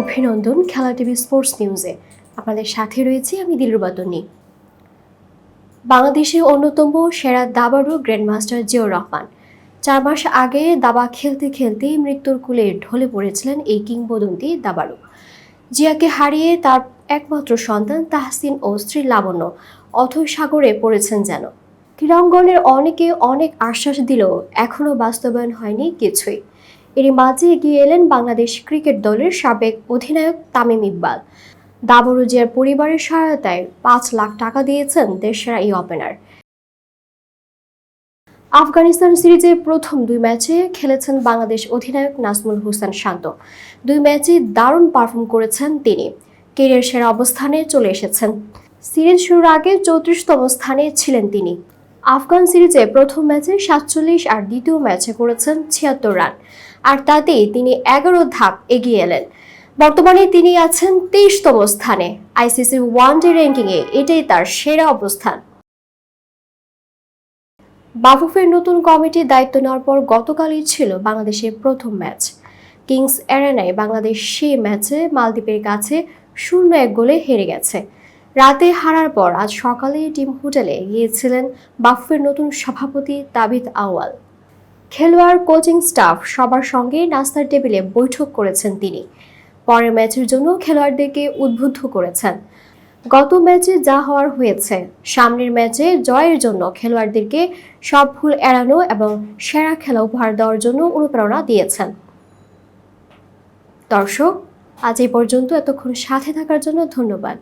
অভিনন্দন খেলা TV sports নিউজে। আপনাদের সাথে রয়েছে আমি দিলরুবাতনি বাংলাদেশের অন্যতম সেরা দাবারু গ্র্যান্ডমাস্টার জিয়াউর রহমান। চার মাস আগে দাবা খেলতে খেলতেই মৃত্যুর কুলে ঢলে পড়েছিলেন এই কিংবদন্তি দাবারু জিয়াকে হারিয়ে তার একমাত্র সন্তান তাহসিন ও স্ত্রী লাবণ্য অথৈ সাগরে পড়েছেন যেন। ক্রীড়াঙ্গনের অনেকে অনেক আশ্বাস দিলেও এখনও বাস্তবায়ন হয়নি কিছুই। এরই মাঝে এগিয়ে এলেন বাংলাদেশ ক্রিকেট দলের সাবেক অধিনায়ক তামিম ইকবাল। দাবরু জিয়ার পরিবারের সহায়তায় পাঁচ লাখ টাকা দিয়েছেন দেশের এই ওপেনার। আফগানিস্তান সিরিজের প্রথম দুই ম্যাচে খেলেছেন বাংলাদেশ অধিনায়ক নাজমুল হোসেন শান্ত। দুই ম্যাচে দারুণ পারফর্ম করেছেন তিনি। কেরিয়ার সেরা অবস্থানে চলে এসেছেন। সিরিজ শুরুর আগে চৌত্রিশতম স্থানে ছিলেন তিনি। আফগান সিরিজে প্রথম ম্যাচে সাতচল্লিশ আর দ্বিতীয় ম্যাচে করেছেন ছিয়াত্তর রান। আর তাতেই তিনি এগারো ধাপ এগিয়ে এলেন। বর্তমানে তিনি আছেন তেইশতম স্থানে। আইসিসি ওয়ানডে র্যাঙ্কিংয়ে এটাই তার সেরা অবস্থান। বাফুফের নতুন কমিটির দায়িত্ব নেওয়ার পর গতকালই ছিল বাংলাদেশের প্রথম ম্যাচ। কিংস অ্যারেনায় বাংলাদেশ সেই ম্যাচে মালদ্বীপের কাছে শূন্য এক গোলে হেরে গেছে। রাতে হারার পর আজ সকালে টিম হোটেলে গিয়েছিলেন বাফুফের নতুন সভাপতি তাবিদ আওয়াল খেলোয়াড়, কোচিং স্টাফ সবার সঙ্গে নাস্তার টেবিলে বৈঠক করেছেন তিনি। পরের ম্যাচের জন্য খেলোয়াড়দেরকে উদ্বুদ্ধ করেছেন। গত ম্যাচে যা হওয়ার হয়েছে, সামনের ম্যাচে জয়ের জন্য খেলোয়াড়দেরকে সব ভুল এড়ানো এবং সেরা খেলা উপহার দেওয়ার জন্য অনুপ্রেরণা দিয়েছেন। দর্শক, আজ এই পর্যন্ত। এতক্ষণ সাথে থাকার জন্য ধন্যবাদ।